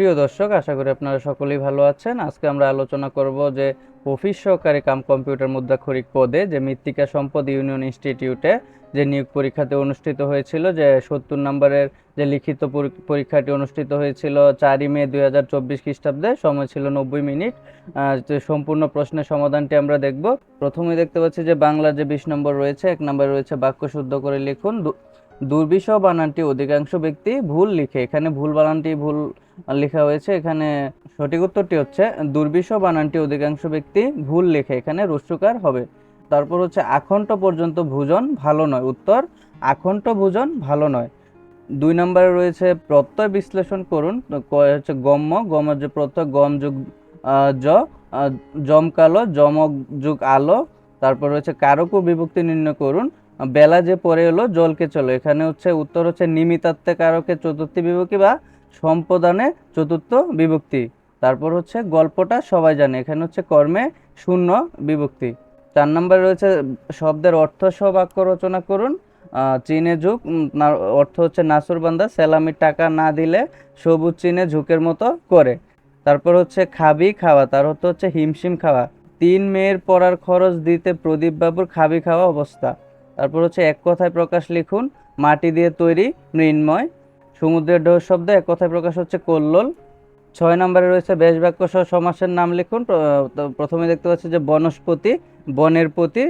প্রিয় দর্শক, আশা করি আপনারা সকলেই ভালো আছেন। আজকে আমরা আলোচনা করব যে অফিস সহকারী কাম কম্পিউটার মুদ্রাক্ষরিক পদে যে মৃত্তিকা সম্পদ ইউনিয়ন ইনস্টিটিউটে যে নিয়োগ পরীক্ষাতে অনুষ্ঠিত হয়েছিল, যে সত্তর নম্বরের যে লিখিত পরী- পরীক্ষাটি অনুষ্ঠিত হয়েছিল চারই মে দুই হাজার চব্বিশ খ্রিস্টাব্দে, সময় ছিল নব্বই মিনিট। তো সম্পূর্ণ প্রশ্নের সমাধানটি আমরা দেখব। প্রথমে দেখতে পাচ্ছি যে বাংলার যে বিশ নম্বর রয়েছে, এক নম্বরে রয়েছে বাক্য শুদ্ধ করে লিখুন। দুর্বিষহ বানানটি অধিকাংশ ব্যক্তি ভুল লিখে, এখানে ভুল বানানটি ভুল লেখা হয়েছে, এখানে সঠিক উত্তরটি হচ্ছে, দুর্বিষহ বানানটি অধিকাংশ ব্যক্তি ভুল লেখে, এখানে রস্যকার হবে। তারপর হচ্ছে, আখণ্ড পর্যন্ত ভোজন ভালো নয়। উত্তর, আখণ্ড ভোজন ভালো নয়। দুই নম্বরে রয়েছে, প্রত্যয় বিশ্লেষণ করুন। হচ্ছে, গম্য। গমের যে প্রত্যয় গম যুগ জ জমকালো জমক যুগ আলো। তারপর রয়েছে, কারক ও বিভক্তি নির্ণয় করুন। বেলা যে পরে এলো, জলকে চলো। এখানে হচ্ছে উত্তর হচ্ছে নিমিতাত্মে কারকে চতুর্থী বিভক্তি বা সম্পদানে চতুর্থ বিভক্তি। তারপর হচ্ছে গল্পটা সবাই জানে। এখানে হচ্ছে কর্মে শূন্য বিভক্তি। চার নম্বরে রয়েছে শব্দের অর্থ সহ বাক্য রচনা করুন। চীনে ঝুঁক অর্থ হচ্ছে নাসুরবান্দা সেলামির টাকা না দিলে সবুজ চীনে ঝুঁকের মতো করে। তারপর হচ্ছে খাবি খাওয়া, তার অর্থ হচ্ছে হিমশিম খাওয়া। তিন মেয়ের পড়ার খরচ দিতে প্রদীপবাবুর খাবি খাওয়া অবস্থা। তারপর হচ্ছে এক কথায় প্রকাশ লিখুন, মাটি দিয়ে তৈরি মৃন্ময়, সমুদ্রের ঢেউ শব্দ, এক কথায় প্রকাশ হচ্ছে কল্লোল। ছয় নম্বরে রয়েছে বেশ বাক্য সহ সমাসের নাম লিখুন প্রথমে দেখতে পাচ্ছি যে বনস্পতি, বনের প্রতি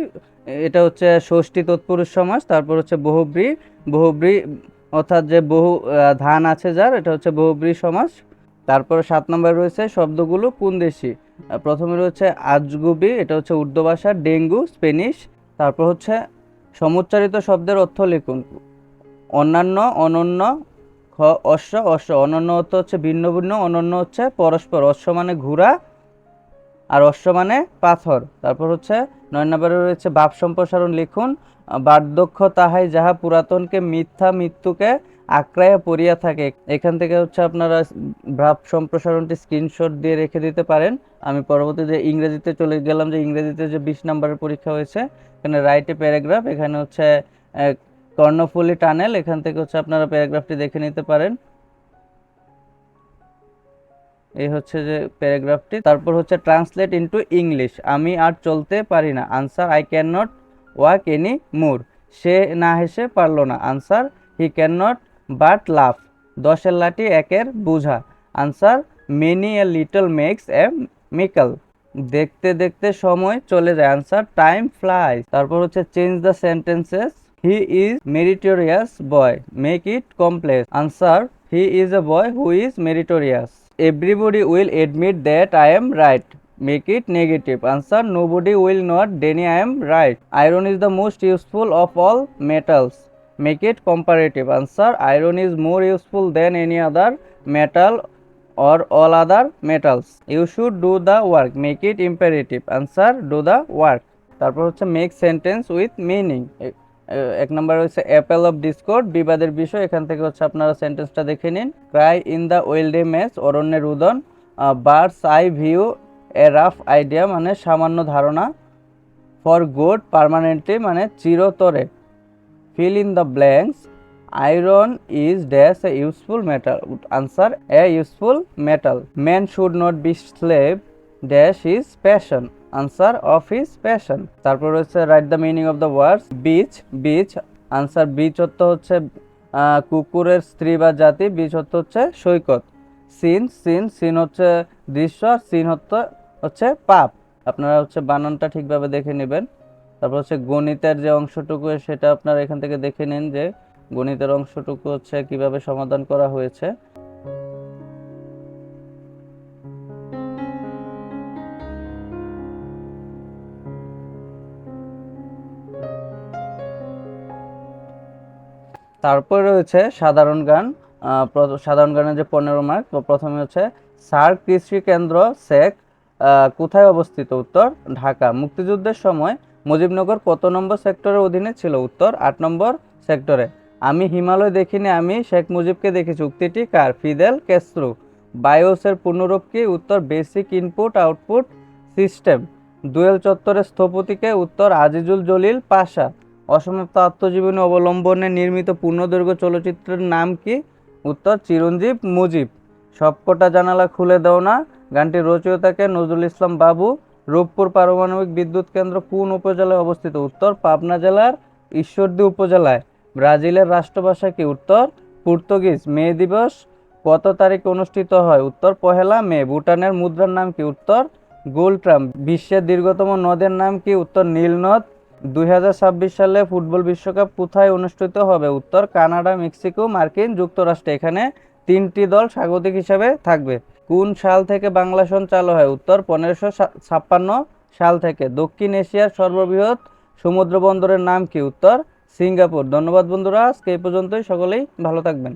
এটা হচ্ছে ষষ্ঠী তৎপুরুষ সমাস, তারপর হচ্ছে বহুব্রী বহুব্রী অর্থাৎ যে বহু ধান আছে যার, এটা হচ্ছে বহুব্রী সমাস। তারপর সাত নম্বরে রয়েছে শব্দগুলো কোন দেশি প্রথমে রয়েছে আজগুবি, এটা হচ্ছে উর্দু ভাষা ডেঙ্গু, স্পেনিশ, তারপর হচ্ছে সমুচ্চারিত শব্দের অর্থ লিখুন। অন্যান্য, অনন্য, খ, অশ্ব অশ্ব। অনন্য অর্থ হচ্ছে ভিন্ন ভিন্ন অনন্য হচ্ছে পরস্পর। অশ্ব মানে ঘোড়া আর অশ্ব মানে পাথর। তারপর হচ্ছে নয় নম্বরে রয়েছে বাপ সম্প্রসারণ লিখুন। বার্ধক্য তাহাই যাহা পুরাতনকে মিথ্যা মৃত্যুকে আক্রায়া পড়িয়া থাকে, এখান থেকে হচ্ছে আপনারা ভাব সম্প্রসারণটি স্ক্রিনশট দিয়ে রেখে দিতে পারেন। আমি পরবর্তীতে ইংরেজিতে চলে গেলাম, যে ইংরেজিতে যে বিশ নম্বরের পরীক্ষা হয়েছে, এখানে রাইটে প্যারাগ্রাফ এখানে হচ্ছে কর্ণফুলি টানেল এখান থেকে হচ্ছে আপনারা প্যারাগ্রাফটি দেখে নিতে পারেন। এই হচ্ছে যে প্যারাগ্রাফটি তারপর হচ্ছে ট্রান্সলেট ইনটু ইংলিশ আমি আর চলতে পারি না। Answer I can not walk any more সে না হেসে পারল না। Answer he can not but laugh দশের লাঠি একের বুঝা। Answer, many a little makes a mickle. দেখতে দেখতে সময় চলে যায়। আনসার, টাইম ফ্লাই তারপর হচ্ছে, change the sentences. He is meritorious boy. Make it complex. Answer, he is a boy who is meritorious. everybody will admit that I am right. Make it negative. Answer Nobody will not deny I am right. Iron is the most useful of all metals. Make it comparative. Answer, Iron is more useful than any other metal or all other metals. You should do the work. Make it imperative. Answer, Do the work. তারপর হচ্ছে make sentence with meaning এক নম্বর হচ্ছে Apple of discord বিবাদের বিষয় এখান থেকে হচ্ছে আপনারা সেন্টেন্সটা দেখে নিন cry in the wilderness অরণ্যের udon bird's eye view a rough idea মানে সামান্য ধারণা ফর গুড পার্মানেন্টলি মানে চিরতরে fill in the blanks iron is dash a useful metal answer a useful metal man should not be slave dash is passion answer of is passion তারপর রয়েছে right the meaning of the words bitch bitch answer bitch অর্থ হচ্ছে কুকুরের স্ত্রী বা জাতি। Beach অর্থ হচ্ছে সৈকত। সিন সিন সিন হচ্ছে দৃশ্য। আর সিন হচ্ছে পাপ। আপনারা হচ্ছে বানানটা ঠিকভাবে দেখে নেবেন। তারপর হচ্ছে গণিতের যে অংশটুকু, সেটা আপনারা এখান থেকে দেখে নিন যে গণিতের অংশটুকু হচ্ছে কীভাবে সমাধান করা হয়েছে। তারপরে রয়েছে সাধারণ গান সাধারণ গানের যে পনেরো মার্ক প্রথমে হচ্ছে সার কৃষি কেন্দ্র সেক কোথায় অবস্থিত? উত্তর, ঢাকা। মুক্তিযুদ্ধের সময় মুজিবনগর কত নম্বর সেক্টরের অধীনে ছিল? উত্তর, আট নম্বর সেক্টরে। আমি হিমালয় দেখিনি, আমি শেখ মুজিবকে দেখেছি। উক্তিটি কার? ফিদেল কেস্রু। বায়োসের পূর্ণরূপ কি? উত্তর, বেসিক ইনপুট, আউটপুট সিস্টেম। দুয়েল চত্বরের স্থপতিকে উত্তর, আজিজুল জলিল পাশা। অসমাপ্ত আত্মজীবনী অবলম্বনে নির্মিত পূর্ণদৈর্ঘ্য চলচ্চিত্রের নাম কি? উত্তর, চিরঞ্জীব মুজিব। সবকটা জানালা খুলে দাও না। গানটির রচয়িতাকে নজরুল ইসলাম বাবু রূপপুর পারমাণবিক বিদ্যুৎ কেন্দ্র কোন উপজেলায় অবস্থিত? উত্তর পাবনা জেলার, ঈশ্বরদী উপজেলায়। ব্রাজিলের রাষ্ট্রভাষা কি? উত্তর পর্তুগিজ। মে দিবস কত তারিখে অনুষ্ঠিত হয়? উত্তর পহেলা মে। ভুটানের মুদ্রার নাম কি? উত্তর গোলট্রাম। বিশ্বের দীর্ঘতম নদের নাম কি? উত্তর নীল নদ। দুই হাজার ছাব্বিশ সালে ফুটবল বিশ্বকাপ কোথায় অনুষ্ঠিত হবে? উত্তর কানাডা, মেক্সিকো, মার্কিন যুক্তরাষ্ট্রে। এখানে তিনটি দল স্বাগতিক হিসাবে থাকবে। কোন সাল থেকে বাংলা সন চালু হয়? উত্তর, পনেরোশো ছাপ্পান্ন সাল থেকে। দক্ষিণ এশিয়ার সর্ববৃহৎ সমুদ্র বন্দরের নাম কি? উত্তর, সিঙ্গাপুর। ধন্যবাদ বন্ধুরা, আজকে এই পর্যন্তই। সকলেই ভালো থাকবেন।